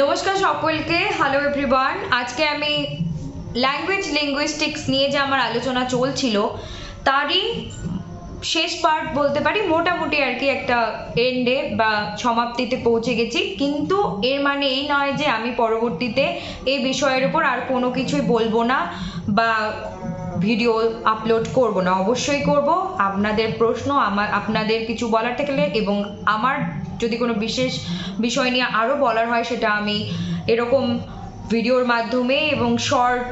নমস্কার সকলকে hello everyone আজকে আমি ল্যাঙ্গুয়েজ লিঙ্গুইস্টিক্স নিয়ে যে আমার আলোচনা চলছিল, তারই শেষ পার্ট বলতে পারি, মোটামুটি আর কি একটা এন্ডে বা সমাপ্তিতে পৌঁছে গেছি। কিন্তু এর মানে এই নয় যে আমি পরবর্তীতে এই বিষয়ের উপর আর কোনো কিছুই বলব না বা ভিডিও আপলোড করব না, অবশ্যই করব। আপনাদের প্রশ্ন, আমার, আপনাদের কিছু বলার থাকলে এবং আমার যদি কোনো বিশেষ বিষয় নিয়ে আরও বলার হয়, সেটা আমি এরকম ভিডিওর মাধ্যমে এবং শর্ট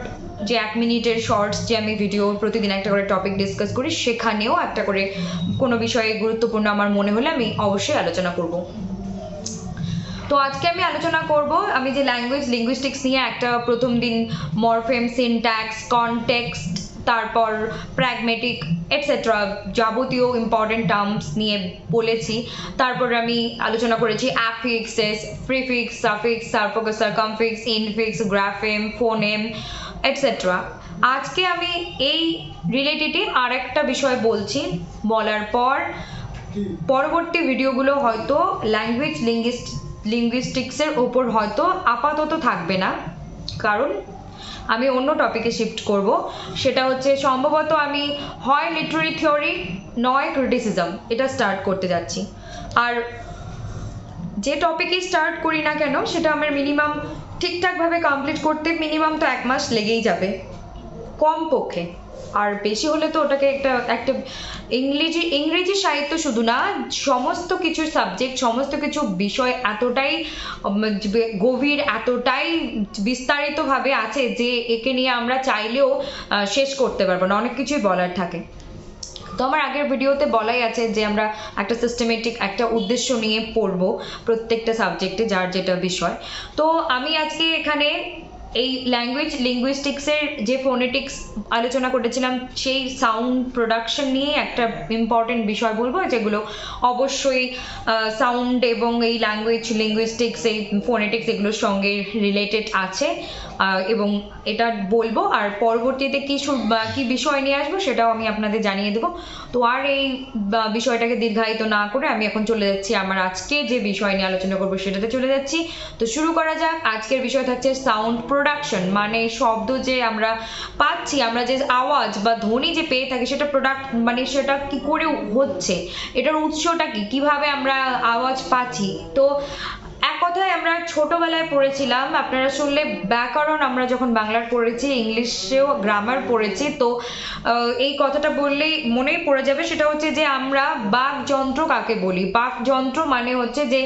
যে এক মিনিটের শর্টস যে আমি ভিডিও প্রতিদিন একটা করে টপিক ডিসকাস করি, সেখানেও একটা করে কোনো বিষয়ে গুরুত্বপূর্ণ আমার মনে হলে আমি অবশ্যই আলোচনা করব। তো আজকে আমি আলোচনা করব, আমি যে ল্যাঙ্গুয়েজ লিঙ্গুইস্টিক্স নিয়ে একটা প্রথম দিন মরফেম সিনট্যাক্স কনটেক্সট তারপর প্র্যাগমেটিক এটসেট্রা যাবতীয় ইম্পর্টেন্ট টার্মস নিয়ে বলেছি। তারপর আমি আলোচনা করেছি affixes prefix suffix superfix circumfix infix grapheme phoneme etcetera আজকে আমি এই রিলেটেডে আর একটা বিষয় বলছি। বলার পর পরবর্তী ভিডিওগুলো হয়তো ল্যাঙ্গুয়েজ লিঙ্গিস্ট লিঙ্গুইস্টিক্সের ওপর হয়তো আপাতত থাকবে না। কারণ আমি অন্য টপিকে শিফট করব। সেটা হচ্ছে সম্ভবত আমি হয় লিটারি থিওরি নয় ক্রিটিসিজম এটা স্টার্ট করতে যাচ্ছি। আর যে টপিকই স্টার্ট করি না কেন, সেটা আমার মিনিমাম ঠিকঠাকভাবে কমপ্লিট করতে মিনিমাম তো এক মাস লেগেই যাবে। কম পক্ষে আর বেশি হলে তো ওটাকে একটা একটা ইংরেজি ইংরেজি সাহিত্য শুধু না, সমস্ত কিছু সাবজেক্ট সমস্ত কিছু বিষয় এতটাই গভীর, এতটাই বিস্তারিতভাবে আছে যে একে নিয়ে আমরা চাইলেও শেষ করতে পারব না। অনেক কিছুই বলার থাকে। তো আমার আগের ভিডিওতে বলাই আছে যে আমরা একটা সিস্টেমেটিক একটা উদ্দেশ্য নিয়ে পড়ব প্রত্যেকটা সাবজেক্টে যার যেটা বিষয়। তো আমি আজকে এখানে এই ল্যাঙ্গুয়েজ লিঙ্গুইস্টিক্সের যে ফোনেটিক্স আলোচনা করেছিলাম, সেই সাউন্ড প্রোডাকশন নিয়ে একটা ইম্পর্টেন্ট বিষয় বলব, যেগুলো অবশ্যই সাউন্ড এবং এই ল্যাঙ্গুয়েজ লিঙ্গুইস্টিক্স এই ফোনেটিক্স এগুলোর সঙ্গে রিলেটেড আছে। এবং এটা বলব, আর পরবর্তীতে কিছু কি বিষয় নিয়ে আসব সেটাও আমি আপনাদের জানিয়ে দেবো। তো আর এই বিষয়টাকে দীর্ঘায়িত না করে আমি এখন চলে যাচ্ছি, আমার আজকে যে বিষয় নিয়ে আলোচনা করব সেটাতে চলে যাচ্ছি। তো শুরু করা যাক, আজকের বিষয় থাকছে সাউন্ড প্রোডাকশন মানে শব্দ যে আমরা পাচ্ছি, আমরা যে আওয়াজ বা ধ্বনি যে পেয়ে থাকি, সেটা প্রোডাক্ট মানে সেটা কি করে হচ্ছে? এটার উৎসটা কি? কীভাবে আমরা আওয়াজ পাচ্ছি? তো এক কথায় আমরা ছোটবেলায় পড়েছিলাম, আপনারা শুনলে ব্যাকরণ আমরা যখন বাংলার পড়েছি, ইংলিশেও গ্রামার পড়েছি, তো এই কথাটা বললেই মনেই পড়ে যাবে, সেটা হচ্ছে যে আমরা বাকযন্ত্র কাকে বলি? বাকযন্ত্র মানে হচ্ছে যে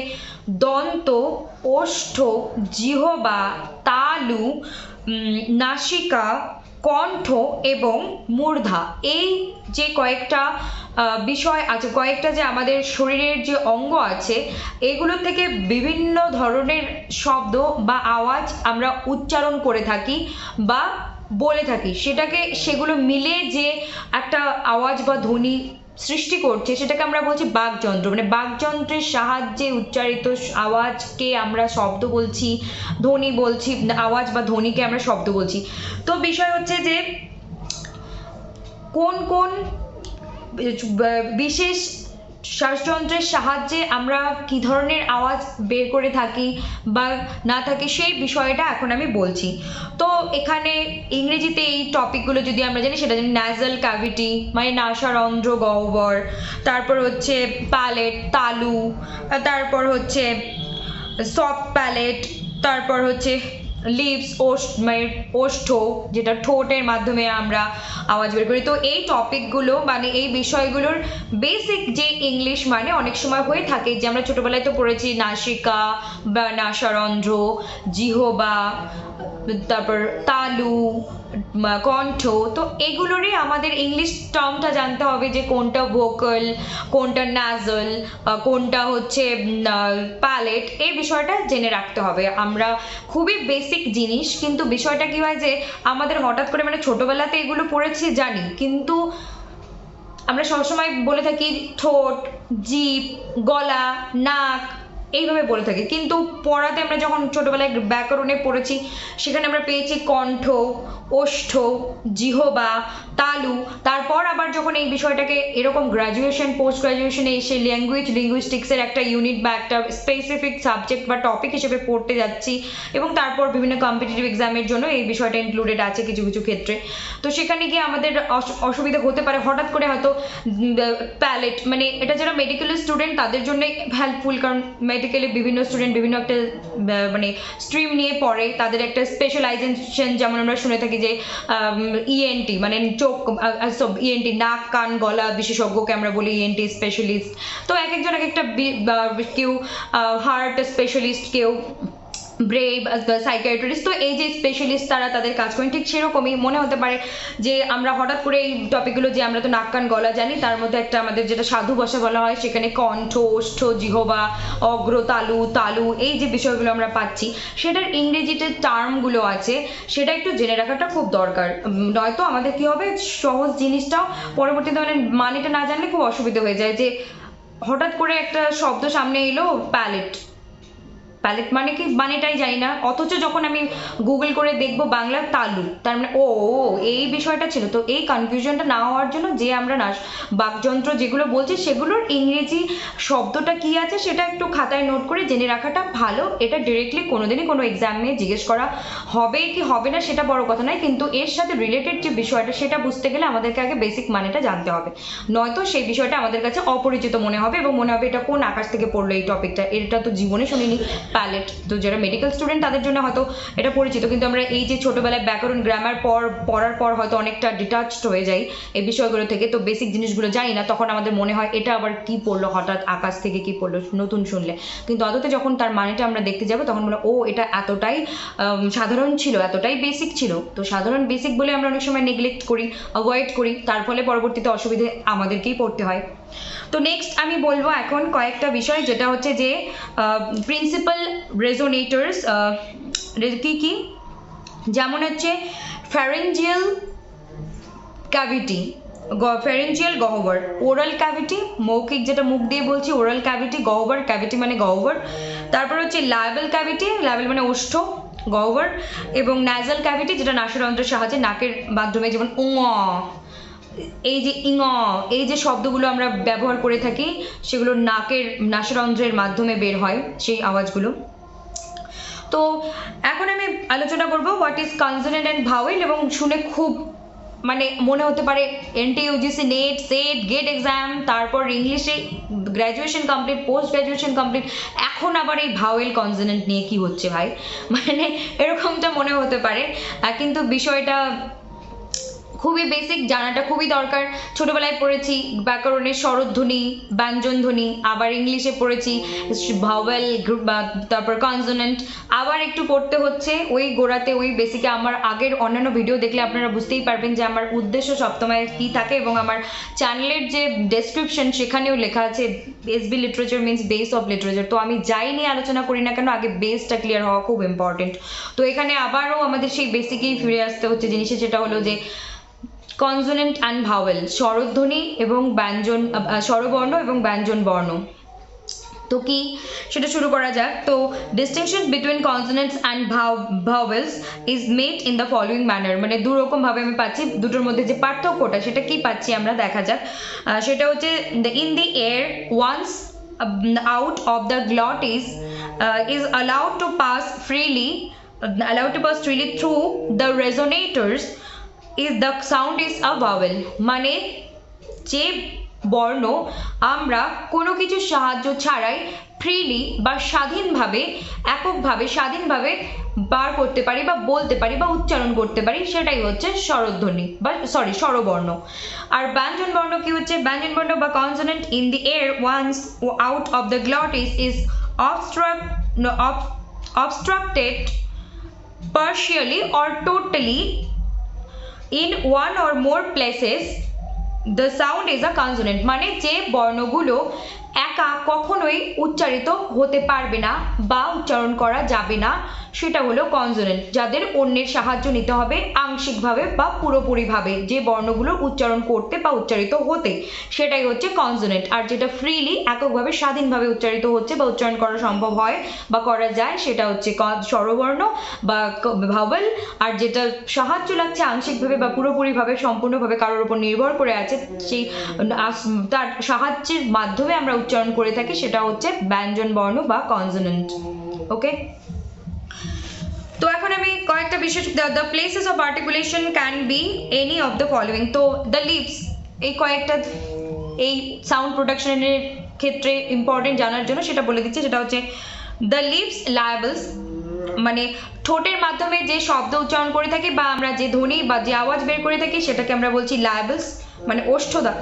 দন্ত, ওষ্ঠ, জিহবা, তালু নাসিকা, কণ্ঠ এবং মূর্ধা। এই যে কয়েকটা বিষয় আছে, কয়েকটা যে আমাদের শরীরের যে অঙ্গ আছে, এগুলো থেকে বিভিন্ন ধরনের শব্দ বা আওয়াজ আমরা উচ্চারণ করে থাকি বা বলে থাকি। সেটাকে, সেগুলো মিলে যে একটা আওয়াজ বা ধ্বনি সৃষ্টি করছে, সেটাকে আমরা বলছি বাকযন্ত্র। মানে বাকযন্ত্রের সাহায্যে উচ্চারিত আওয়াজকে আমরা শব্দ বলছি, ধ্বনি বলছি, আওয়াজ বা ধ্বনিকে আমরা শব্দ বলছি। তো বিষয় হচ্ছে যে কোন কোন বিশেষ শ্বাসযন্ত্রের সাহায্যে আমরা কি ধরনের আওয়াজ বের করে থাকি বা না থাকি সেই বিষয়টা এখন আমি বলছি। তো এখানে ইংরেজিতে এই টপিকগুলো যদি আমরা জানি, সেটা জানি ন্যাজাল ক্যাভিটি মানে নাসারন্ধ্র গহ্বর তারপর হচ্ছে প্যালেট তালু, তারপর হচ্ছে সফট প্যালেট তারপর হচ্ছে লিপস মানে ওষ্ঠ যেটা ঠোঁটের মাধ্যমে আমরা আওয়াজ বের করি। তো এই টপিকগুলো মানে এই বিষয়গুলোর বেসিক যে ইংলিশ মানে অনেক সময় হয়ে থাকে, যে আমরা ছোটোবেলায় তো পড়েছি, নাসিকা বা নাসারন্ধ্র, জিহবা তারপর তালু কণ্ঠ, তো এগুলোরই আমাদের ইংলিশ টার্মটা জানতে হবে যে কোনটা ভোকাল কোনটা নাজল কোনটা হচ্ছে প্যালেট এই বিষয়টা জেনে রাখতে হবে। আমরা খুবই বেসিক জিনিস, কিন্তু বিষয়টা কি হয় যে আমাদের হঠাৎ করে মানে ছোটোবেলাতে এগুলো পড়েছি জানি, কিন্তু আমরা সবসময় বলে থাকি ঠোঁট জিপ গলা, নাক এইভাবে বলে থাকি। কিন্তু পড়াতে আমরা যখন ছোটোবেলায় ব্যাকরণে পড়েছি, সেখানে আমরা পেয়েছি কণ্ঠ, ওষ্ঠ, জিহবা, তালু, তারপর আবার যখন এই বিষয়টাকে এরকম গ্র্যাজুয়েশন পোস্ট গ্রাজুয়েশনে এসে ল্যাঙ্গুয়েজ লিঙ্গুইস্টিক্সের একটা ইউনিট বা একটা স্পেসিফিক সাবজেক্ট বা টপিক হিসেবে পড়তে যাচ্ছি এবং তারপর বিভিন্ন কম্পিটিটিভ এক্সামের জন্য এই বিষয়টা ইনক্লুডেড আছে কিছু কিছু ক্ষেত্রে। তো সেখানে গিয়ে আমাদের অসুবিধা হতে পারে। হঠাৎ করে হয়তো প্যালেট মানে এটা যারা মেডিকেল স্টুডেন্ট তাদের জন্য হেল্পফুল কারণ মেডিকেলে বিভিন্ন স্টুডেন্ট বিভিন্ন একটা মানে স্ট্রিম নিয়ে পড়ে। তাদের একটা স্পেশালাইজেশন যেমন আমরা শুনে থাকি যে ইএনটি মানে চোখ সব ইএনটি নাক, কান, গলা বিশেষজ্ঞকে আমরা বলি ইএনটি স্পেশালিস্ট তো এক একজন এক একটা কেউ হার্ট স্পেশালিস্ট কেউ ব্রেভ সাইকিয়াট্রিস্ট তো এই যে স্পেশালিস্ট তারা তাদের কাজ করেন, ঠিক সেরকমই মনে হতে পারে যে আমরা হঠাৎ করে এই টপিকগুলো যে আমরা তো নাক কান গলা জানি, তার মধ্যে একটা আমাদের যেটা সাধু ভাষা বলা হয়, সেখানে কণ্ঠ, ওষ্ঠ, জিহবা, অগ্র, তালু তালু, এই যে বিষয়গুলো আমরা পাচ্ছি, সেটার ইংরেজিতে টার্মগুলো আছে, সেটা একটু জেনে রাখাটা খুব দরকার। নয়তো আমাদের কি হবে, সহজ জিনিসটাও পরবর্তীতে মানে মানেটা না জানলে খুব অসুবিধা হয়ে যায় যে হঠাৎ করে একটা শব্দ সামনে এলো প্যালেট প্যালেট মানে কি? মানেটাই জানি না। অথচ যখন আমি গুগল করে দেখব বাংলা তালু, তার মানে ও এই বিষয়টা ছিল। তো এই কনফিউশনটা না হওয়ার জন্য যে আমরা না, বাকযন্ত্র যেগুলো বলছি সেগুলোর ইংরেজি শব্দটা কি আছে সেটা একটু খাতায় নোট করে জেনে রাখাটা ভালো। এটা ডিরেক্টলি কোনোদিনই কোনো এক্সামে জিজ্ঞেস করা হবে কি হবে না সেটা বড় কথা নয়। কিন্তু এর সাথে রিলেটেড যে বিষয়টা সেটা বুঝতে গেলে আমাদেরকে আগে বেসিক মানেটা জানতে হবে। নয়তো সেই বিষয়টা আমাদের কাছে অপরিচিত মনে হবে এবং মনে হবে এটা কোন আকাশ থেকে পড়ল এই টপিকটা এটা তো জীবনে শুনিনি। প্যালেট তো যারা মেডিকেল স্টুডেন্ট তাদের জন্য হয়তো এটা পরিচিত। কিন্তু আমরা এই যে ছোটোবেলায় ব্যাকরণ গ্রামার পর পড়ার পর হয়তো অনেকটা ডিটাচড হয়ে যাই এই বিষয়গুলো থেকে। তো বেসিক জিনিসগুলো জানি না তখন আমাদের মনে হয় এটা আবার কি পড়ল হঠাৎ আকাশ থেকে কি পড়ল নতুন শুনলে। কিন্তু অততে যখন তার মানেটা আমরা দেখতে যাব তখন হয়, ও এটা এতটাই সাধারণ ছিল এতটাই বেসিক ছিল। তো সাধারণ বেসিক বলে আমরা অনেক সময় নেগলেক্ট করি অ্যাভয়েড করি। তার ফলে পরবর্তীতে অসুবিধে আমাদেরকেই পড়তে হয়। তো নেক্সট আমি বলব এখন কয়েকটা বিষয়, যেটা হচ্ছে যে প্রিন্সিপাল রেজোনেটরস কি কি? যেমন হচ্ছে ফ্যারেঞ্জিয়াল ক্যাভিটি ফ্যারেঞ্জিয়াল গহ্বর ওরাল ক্যাভিটি মৌখিক যেটা মুখ দিয়ে বলছি ওরাল ক্যাভিটি গহ্বর ক্যাভিটি মানে গহ্বর। তারপর হচ্ছে লাইবেল ক্যাভিটি লাইবেল মানে ওষ্ঠ গহ্বর, এবং ন্যাজাল ক্যাভিটি যেটা নাসযন্ত্রের সাহায্যে নাকের মাধ্যমে, যেমন উঙ এই যে ইঙ, এই যে শব্দগুলো আমরা ব্যবহার করে থাকি, সেগুলো নাকের, নাসরন্ধ্রের মাধ্যমে বের হয় সেই আওয়াজগুলো। তো এখন আমি আলোচনা করব what is consonant and vowel এবং শুনে খুব মানে মনে হতে পারে NT UGC NET SET GATE exam তারপর ইংলিশে graduation complete post graduation complete এখন আবার এই ভাওয়েল কনসোনেন্ট নিয়ে কি হচ্ছে ভাই? মানে এরকমটা মনে হতে পারে। কিন্তু বিষয়টা খুবই বেসিক জানাটা খুবই দরকার। ছোটবেলায় পড়েছি ব্যাকরণের স্বরধ্বনি ব্যঞ্জনধ্বনি আবার ইংলিশে পড়েছি ভাওয়েল তারপর কনসোনেন্ট আবার একটু পড়তে হচ্ছে, ওই গোড়াতে, ওই বেসিকে আমার আগের অন্যান্য ভিডিও দেখলে আপনারা বুঝতেই পারবেন যে আমার উদ্দেশ্য সপ্তমায় কী থাকে এবং আমার চ্যানেলের যে ডেসক্রিপশন সেখানেও লেখা আছে SB literature means base of literature তো আমি যাই নিয়ে আলোচনা করি না কেন, আগে বেসটা ক্লিয়ার হওয়া খুব ইম্পর্টেন্ট তো এখানে আবারও আমাদের সেই বেসিকেই ফিরে আসতে হচ্ছে জিনিসে যেটা হলো যে কনসোনেন্ট অ্যান্ড ভাওয়েল, স্বরধ্বনি এবং ব্যঞ্জন স্বরবর্ণ এবং ব্যঞ্জন বর্ণ তো কি? সেটা শুরু করা যাক। তো distinction between consonants and vowels is made in the following manner মানে দু রকম ভাবে আমি পাচ্ছি, দুটোর মধ্যে যে পার্থক্যটা সেটা কি পাচ্ছি আমরা দেখা যাক। সেটা হচ্ছে in the air once out of the glottis is is allowed to pass freely allowed to pass freely through the resonators is the sound is a vowel মানে যে বর্ণ আমরা কোনো কিছু সাহায্য ছাড়াই ফ্রিলি বা স্বাধীনভাবে এককভাবে স্বাধীনভাবে বার করতে পারি বা বলতে পারি বা উচ্চারণ করতে পারি সেটাই হচ্ছে স্বরধ্বনি বা সরি স্বরবর্ণ। আর ব্যঞ্জন বর্ণ কি হচ্ছে? ব্যঞ্জন বর্ণ বা consonant in the air once out of the glottis is obstruct no, ob- obstructed partially or in one or more places the sound is a consonant মানে যে বর্ণগুলো একা কখনোই উচ্চারিত হতে পারবে না বা উচ্চারণ করা যাবে না। সেটা হলো কনজোনেন্ট যাদের অন্যের সাহায্য নিতে হবে আংশিকভাবে বা পুরোপুরিভাবে যে বর্ণগুলো উচ্চারণ করতে বা উচ্চারিত হতে, সেটাই হচ্ছে কনজোনেন্ট আর যেটা ফ্রিলি এককভাবে স্বাধীনভাবে উচ্চারিত হচ্ছে বা উচ্চারণ করা সম্ভব হয় বা করা যায়, সেটা হচ্ছে স্বরবর্ণ বা ভাওয়েল আর যেটা সাহায্য লাগছে আংশিকভাবে বা পুরোপুরিভাবে, সম্পূর্ণভাবে কারোর উপর নির্ভর করে আছে, সেই তার সাহায্যের মাধ্যমে আমরা উচ্চারণ করে থাকি, সেটা হচ্ছে ব্যঞ্জন বর্ণ বা কনসোনেন্ট ওকে তো এখন আমি কয়েকটা বিশেষ the places of articulation can be any of the following তো দ্য লিপস এই কয়েকটা, এই সাউন্ড প্রোডাকশনের ক্ষেত্রে ইম্পর্টেন্ট জানার জন্য সেটা বলে দিচ্ছি, সেটা হচ্ছে দ্য লিপস লায়াবলস মানে ঠোঁটের মাধ্যমে যে শব্দ উচ্চারণ করে থাকি বা আমরা যে ধ্বনি বা যে আওয়াজ বের করে থাকি, সেটাকে আমরা বলছি লায়াবলস মানে ওষ্ঠদা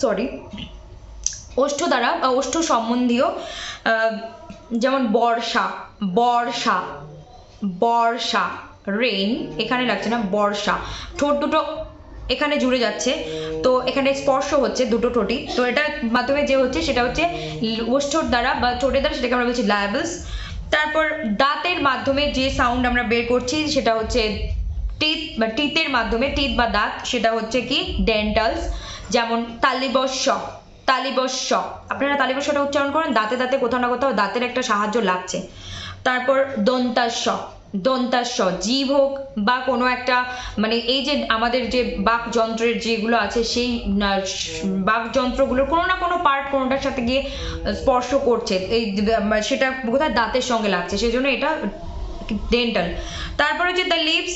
সরি ওষ্ঠ দ্বারা বা ওষ্ঠ সম্বন্ধীয় যেমন বর্ষা বর্ষা বর্ষা রেইন এখানে লাগছে না, বর্ষা। ঠোঁট দুটো এখানে জুড়ে যাচ্ছে, তো এখানে স্পর্শ হচ্ছে দুটো ঠোঁটি তো এটার মাধ্যমে যে হচ্ছে, সেটা হচ্ছে ওষ্ঠর দ্বারা বা ঠোঁটের দ্বারা সেটাকে আমরা বলছি লায়াবলস তারপর দাঁতের মাধ্যমে যে সাউন্ড আমরা বের করছি, সেটা হচ্ছে টিথ বা টিথের মাধ্যমে টিথ বা দাঁত, সেটা হচ্ছে কি ডেন্টালস যেমন তালিবস্য। তালিবস্য। আপনারা তালিবস্যটা উচ্চারণ করেন দাঁতে দাঁতে কোথাও না কোথাও দাঁতের একটা সাহায্য লাগছে। তারপর দন্তাস্য দন্তাস্য জীব হোক বা কোনো একটা মানে এই যে আমাদের যে বাক যন্ত্রের যেগুলো আছে সেই আহ, বাক যন্ত্রগুলোর কোনো না কোনো পার্ট কোনোটার সাথে গিয়ে স্পর্শ করছে। এই সেটা কোথায় দাঁতের সঙ্গে লাগছে সেই জন্য এটা ডেন্টাল তারপরে হচ্ছে দ্য লিপস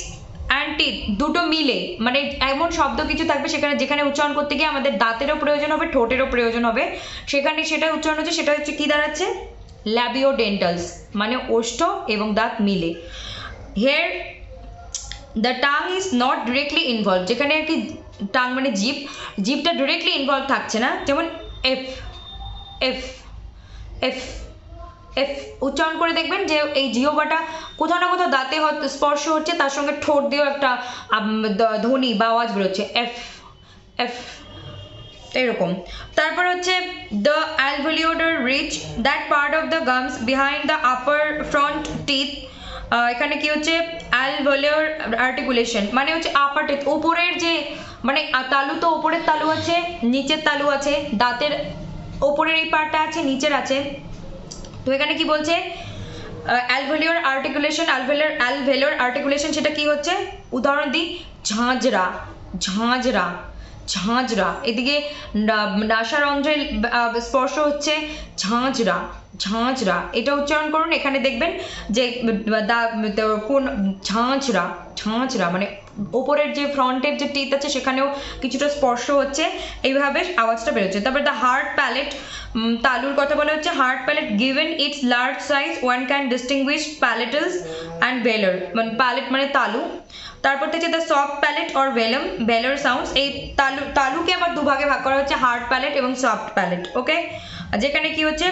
অ্যান্ড টিথ দুটো মিলে। মানে এমন শব্দ কিছু থাকবে সেখানে, যেখানে উচ্চারণ করতে গিয়ে আমাদের দাঁতেরও প্রয়োজন হবে, ঠোঁটেরও প্রয়োজন হবে। সেখানে সেটা উচ্চারণ হচ্ছে, সেটা হচ্ছে কি দাঁড়াচ্ছে? ল্যাবিও ডেন্টালস মানে ওষ্ঠ এবং দাঁত মিলে। Here the tongue is not directly involve যেখানে আর কি টাং মানে জিপ জিপটা ডিরেক্টলি ইনভলভ থাকছে না, যেমন এফ এফ এফ এফ উচ্চারণ করে দেখবেন যে এই জিওবাটা কোথাও না কোথাও দাঁতে স্পর্শ হচ্ছে, তার সঙ্গে ঠোঁট দিয়েও একটা ধ্বনি বা আওয়াজ বেরোচ্ছে। এফ এফ এরকম। তারপর হচ্ছে the অ্যালভোলিওডার ridge that part of the gums behind the upper front teeth এখানে কি হচ্ছে? অ্যালভোলিওর আর্টিকুলেশন মানে হচ্ছে আপার টিথ উপরের যে মানে তালু তো উপরের তালু আছে, নিচের তালু আছে, দাঁতের ওপরের এই পার্টটা আছে, নিচের আছে। তো এখানে কি বলছে? অ্যালভেলিওর আর্টিকুলেশন অ্যালভেলিওর অ্যালভেলোর আর্টিকুলেশন সেটা কি হচ্ছে? উদাহরণ দিই, ঝাঁঝরা ঝাঁঝরা ঝাঁঝরা। এদিকে না- নাসারন্ধ্রে স্পর্শ হচ্ছে ঝাঁঝরা ঝাঁঝরা। এটা উচ্চারণ করুন, এখানে দেখবেন যে কোন, ঝাঁঝরা ঝাঁঝরা মানে ওপরের যে ফ্রন্টের যে টিথ আছে, সেখানেও কিছুটা স্পর্শ হচ্ছে। এইভাবে আওয়াজটা বেরোচ্ছে। তারপর দ্য হার্ট প্যালেট তালুর কথা বলা হচ্ছে hard palate given its large size one can distinguish palatals and velar মানে প্যালেট মানে তালু। তারপর থেকে the soft palate or velum velar sounds এই তালু, তালুকে আবার দুভাগে ভাগ করা হচ্ছে হার্ড প্যালেট এবং সফট প্যালেট ওকে যেখানে কি হচ্ছে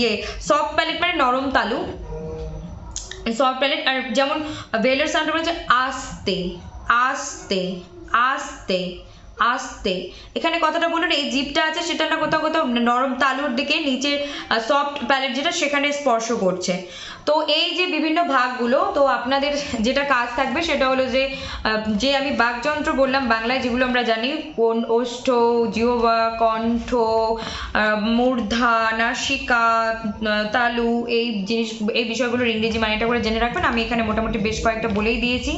ইয়ে সফট প্যালেট মানে নরম তালু। সফট প্যালেট আর যেমন ভেলার সাউন্ড বলছে আস্তে আস্তে আস্তে আস্তে। এখানে কথাটা বলুন এই জিপটা আছে, সেটা না কোথাও কোথাও নরম তালুর দিকে নিচে সফট প্যালেট যেটা, সেখানে স্পর্শ করছে। তো এই যে বিভিন্ন ভাগগুলো, তো আপনাদের যেটা কাজ থাকবে, সেটা হলো যে যে আমি বাকযন্ত্র বললাম বাংলায়, যেগুলো আমরা জানি, কোন ওষ্ঠ, জিহবা, কণ্ঠ মূর্ধা, নাসিকা তালু, এই জিনিস, এই বিষয়গুলোর ইংরেজি মানেটা করে জেনে রাখবেন। আমি এখানে মোটামুটি বেশ কয়েকটা বলেই দিয়েছি।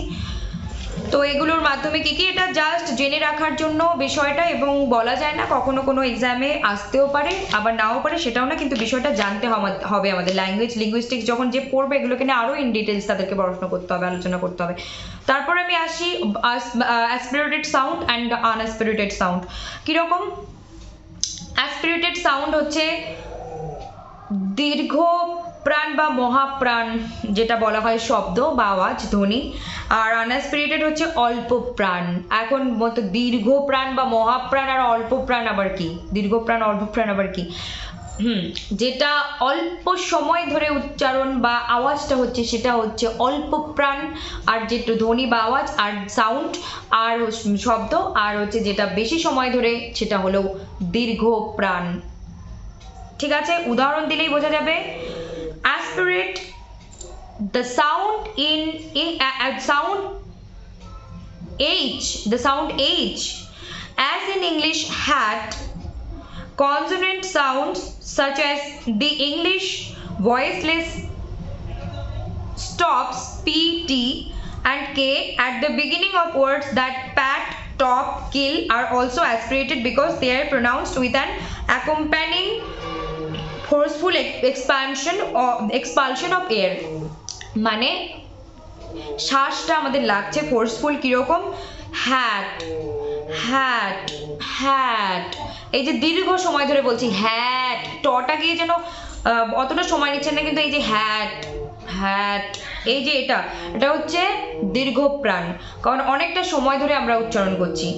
তো এগুলোর মাধ্যমে কি কি? এটা জাস্ট জেনে রাখার জন্য বিষয়টা এবং বলা যায় না, কখনো কোনো এক্সামে আসতেও পারে, আবার নাও পারে, সেটাও না, কিন্তু বিষয়টা জানতে হবে আমাদের ল্যাঙ্গুয়েজ লিঙ্গুইস্টিক্স যখন যে পড়বে, এগুলোকে নিয়ে আরও ইন ডিটেলস তাদেরকে পড়াশোনা করতে হবে, আলোচনা করতে হবে। তারপর আমি আসি aspirated sound and unaspirated sound কীরকম? অ্যাসপিরেটেড সাউন্ড হচ্ছে দীর্ঘ প্রাণ বা মহাপ্রাণ যেটা বলা হয় শব্দ বা আওয়াজ, ধ্বনি। আর আনএসপিরিটেড হচ্ছে অল্প প্রাণ। এখন মতো দীর্ঘ প্রাণ বা মহাপ্রাণ আর অল্প প্রাণ আবার কি? দীর্ঘ প্রাণ, অল্প প্রাণ আবার কি? হুম, যেটা অল্প সময় ধরে উচ্চারণ বা আওয়াজটা হচ্ছে সেটা হচ্ছে অল্প প্রাণ। আর যেটা ধ্বনি বা আওয়াজ আর সাউন্ড আর শব্দ আর হচ্ছে যেটা বেশি সময় ধরে সেটা হলো দীর্ঘ প্রাণ। ঠিক আছে? উদাহরণ দিলেই বোঝা যাবে। Aspirate the sound in, in at sound h the sound h as in english hat consonant sounds such as the english voiceless stops pt and k at the beginning of words that pat top kill are also aspirated because they are pronounced with an accompanying forceful expansion expulsion of air মানে শ্বাসটা আমাদের লাগছে forceful কীরকম? Hat hat hat এই যে দীর্ঘ সময় ধরে বলছি হ্যাট টটা গিয়ে যেন অতটা সময় নিচ্ছে না, কিন্তু এই যে হ্যাট হ্যাট এই যে এটা এটা হচ্ছে দীর্ঘ প্রাণ। কারণ অনেকটা সময় ধরে আমরা উচ্চারণ করছি।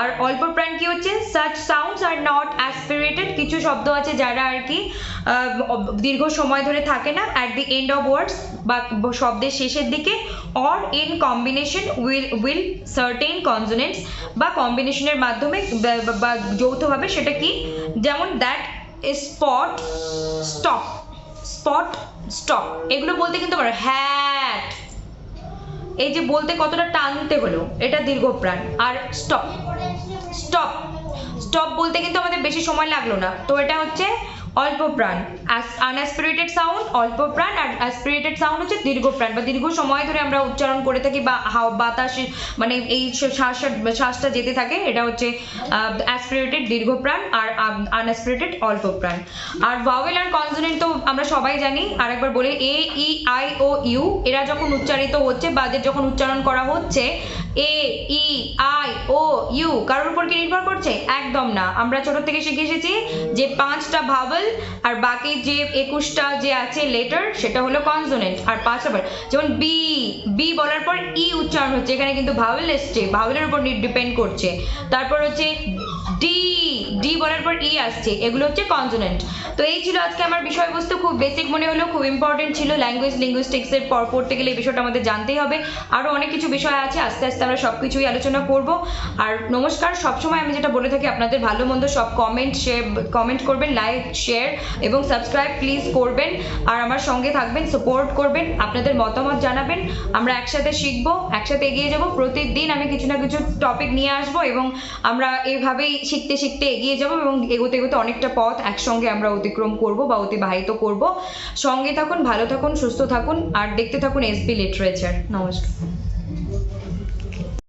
আর অল্প প্রাণ কি হচ্ছে? Such sounds are not aspirated কিছু শব্দ আছে যারা আর কি দীর্ঘ সময় ধরে থাকে না। At the end of words বা শব্দের শেষের দিকে or in combination will will certain consonants বা কম্বিনেশনের মাধ্যমে, বা যৌথভাবে সেটা কি? যেমন that spot stop spot stop এগুলো বলতে কিন্তু পারো হ্যাট এই যে বলতে কতটা টানতে হলো এটা দীর্ঘ প্রাণ। আর স্টপ স্টপ স্টপ বলতে কিন্তু আমাদের বেশি সময় লাগল না। তো এটা হচ্ছে অল্প প্রাণ আনঅ্যাসপিরেটেড সাউন্ড অল্প প্রাণ আর অ্যাসপিরেটেড সাউন্ড হচ্ছে দীর্ঘ প্রাণ বা দীর্ঘ সময় ধরে আমরা উচ্চারণ করে থাকি বা হাও বাতাস মানে এই শ্বাস শ্বাসটা যেতে থাকে, এটা হচ্ছে অ্যাসপিরেটেড দীর্ঘ প্রাণ আর আনঅ্যাসপিরেটেড অল্প প্রাণ আর ভাওয়েল আর কনসোনেন্ট তো আমরা সবাই জানি, আরেকবার বলি এ ই আই ও ইউ এরা যখন উচ্চারিত হচ্ছে বা যখন উচ্চারণ করা হচ্ছে এ ই আই ও ইউ কারোর উপর কি নির্ভর করছে? একদম না। আমরা ছোট থেকে শিখে এসেছি যে পাঁচটা ভাবল আর বাকি যে একুশটা যে আছে লেটার সেটা হলো কনসোনেন্ট আর পাঁচটা যেমন বি বি বলার পর ই উচ্চারণ হচ্ছে। এখানে কিন্তু ভাবল এসছে। ভাবলের উপর ডিপেন্ড করছে। তারপর হচ্ছে ডি বলার পর ই আসছে, এগুলো হচ্ছে কনসোনেন্ট তো এই ছিল আজকে আমার বিষয়বস্তু, খুব বেসিক মনে হলো, খুব ইম্পর্টেন্ট ছিল ল্যাঙ্গুয়েজ লিঙ্গুইস্টিক্সের পর পড়তে গেলে এই বিষয়টা আমাদের জানতেই হবে। আরও অনেক কিছু বিষয় আছে, আস্তে আস্তে আমরা সব কিছুই আলোচনা করব। আর নমস্কার, সবসময় আমি যেটা বলে থাকি, আপনাদের ভালো মন্দ সব কমেন্ট শেয়ার কমেন্ট করবেন লাইক শেয়ার এবং সাবস্ক্রাইব প্লিজ করবেন। আর আমার সঙ্গে থাকবেন সাপোর্ট করবেন, আপনাদের মতামত জানাবেন। আমরা একসাথে শিখব, একসাথে এগিয়ে যাব। প্রতিদিন আমি কিছু না কিছু টপিক নিয়ে আসব এবং আমরা এভাবেই শিখতে শিখতে এগিয়ে যাব এবং এগোতে এগোতে অনেকটা পথ একসঙ্গে আমরা অতিক্রম করব বা অতিবাহিত করব। সঙ্গে থাকুন, ভালো থাকুন, সুস্থ থাকুন, আর দেখতে থাকুন এসবি লিটারেচার নমস্কার।